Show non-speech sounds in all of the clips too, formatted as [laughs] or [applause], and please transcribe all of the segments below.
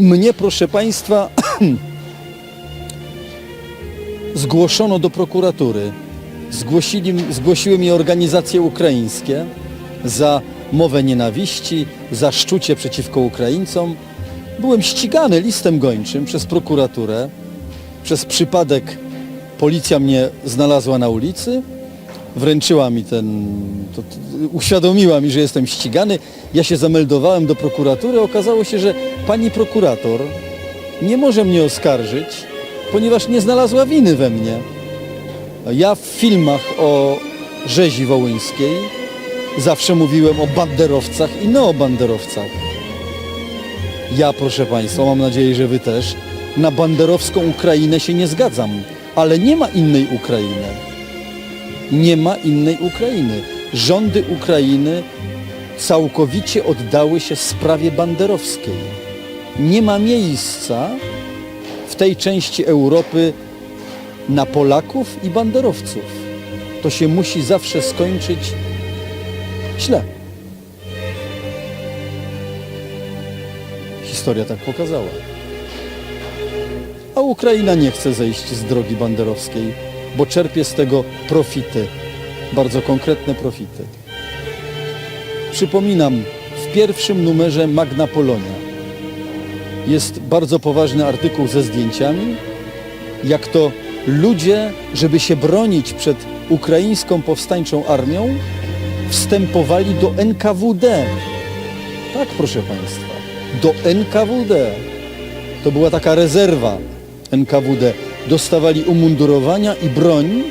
mnie, proszę Państwa, [clears throat] zgłoszono do prokuratury. Zgłosili, zgłosiły mnie organizacje ukraińskie za mowę nienawiści, za szczucie przeciwko Ukraińcom. Byłem ścigany listem gończym przez prokuraturę. Przez przypadek policja mnie znalazła na ulicy, wręczyła mi ten, to, to, uświadomiła mi, że jestem ścigany. Ja się zameldowałem do prokuratury. Okazało się, że pani prokurator nie może mnie oskarżyć, ponieważ nie znalazła winy we mnie. Ja w filmach o rzezi wołyńskiej zawsze mówiłem o banderowcach i neobanderowcach. Ja, proszę Państwa, mam nadzieję, że Wy też, na banderowską Ukrainę się nie zgadzam, ale nie ma innej Ukrainy. Nie ma innej Ukrainy. Rządy Ukrainy całkowicie oddały się sprawie banderowskiej. Nie ma miejsca w tej części Europy na Polaków i banderowców. To się musi zawsze skończyć źle. Historia tak pokazała. A Ukraina nie chce zejść z drogi banderowskiej, bo czerpie z tego profity, bardzo konkretne profity. Przypominam, w pierwszym numerze Magna Polonia jest bardzo poważny artykuł ze zdjęciami, jak to ludzie, żeby się bronić przed ukraińską powstańczą armią, wstępowali do NKWD. Tak, proszę Państwa, do NKWD. To była taka rezerwa NKWD. Dostawali umundurowania i broń,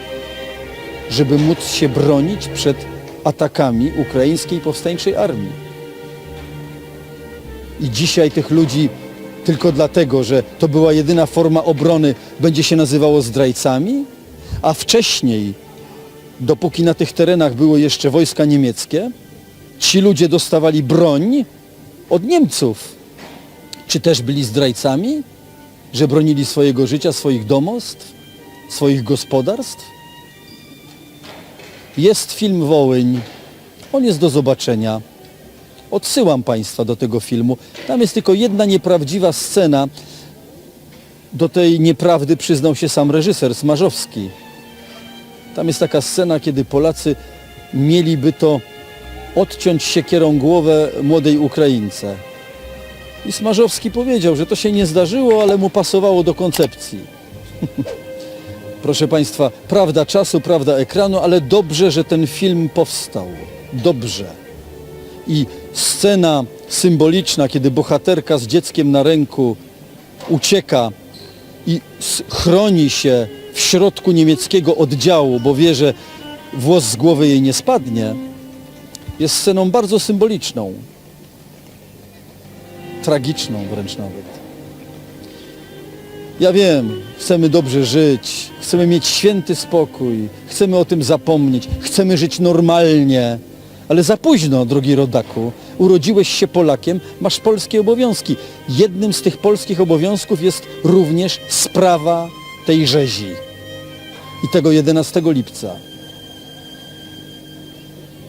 żeby móc się bronić przed atakami ukraińskiej powstańczej armii. I dzisiaj tych ludzi tylko dlatego, że to była jedyna forma obrony, będzie się nazywało zdrajcami, a wcześniej, dopóki na tych terenach były jeszcze wojska niemieckie, ci ludzie dostawali broń od Niemców. Czy też byli zdrajcami, że bronili swojego życia, swoich domostw, swoich gospodarstw? Jest film Wołyń. On jest do zobaczenia. Odsyłam Państwa do tego filmu. Tam jest tylko jedna nieprawdziwa scena. Do tej nieprawdy przyznał się sam reżyser Smarzowski. Tam jest taka scena, kiedy Polacy mieliby to odciąć siekierą głowę młodej Ukraińce. I Smarzowski powiedział, że to się nie zdarzyło, ale mu pasowało do koncepcji. [laughs] Proszę Państwa, prawda czasu, prawda ekranu, ale dobrze, że ten film powstał. Dobrze. I scena symboliczna, kiedy bohaterka z dzieckiem na ręku ucieka i chroni się w środku niemieckiego oddziału, bo wie, że włos z głowy jej nie spadnie, jest sceną bardzo symboliczną. Tragiczną wręcz nawet. Ja wiem, chcemy dobrze żyć, chcemy mieć święty spokój, chcemy o tym zapomnieć, chcemy żyć normalnie, ale za późno, drogi rodaku. Urodziłeś się Polakiem, masz polskie obowiązki. Jednym z tych polskich obowiązków jest również sprawa tej rzezi. I tego 11 lipca.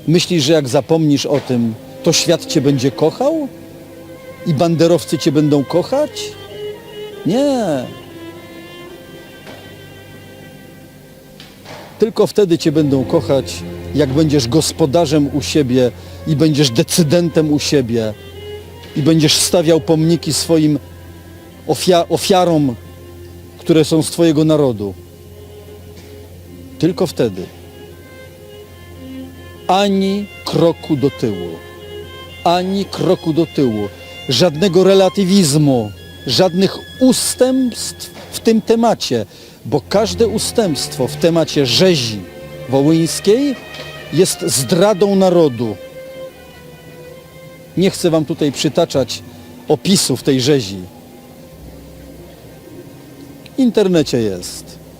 Myślisz, że jak zapomnisz o tym, to świat cię będzie kochał? I banderowcy cię będą kochać? Nie. Tylko wtedy cię będą kochać, jak będziesz gospodarzem u siebie i będziesz decydentem u siebie i będziesz stawiał pomniki swoim ofia- ofiarom, które są z twojego narodu. Tylko wtedy. Ani kroku do tyłu. Ani kroku do tyłu. Żadnego relatywizmu, żadnych ustępstw w tym temacie, bo każde ustępstwo w temacie rzezi wołyńskiej jest zdradą narodu. Nie chcę wam tutaj przytaczać opisów tej rzezi. W internecie jest.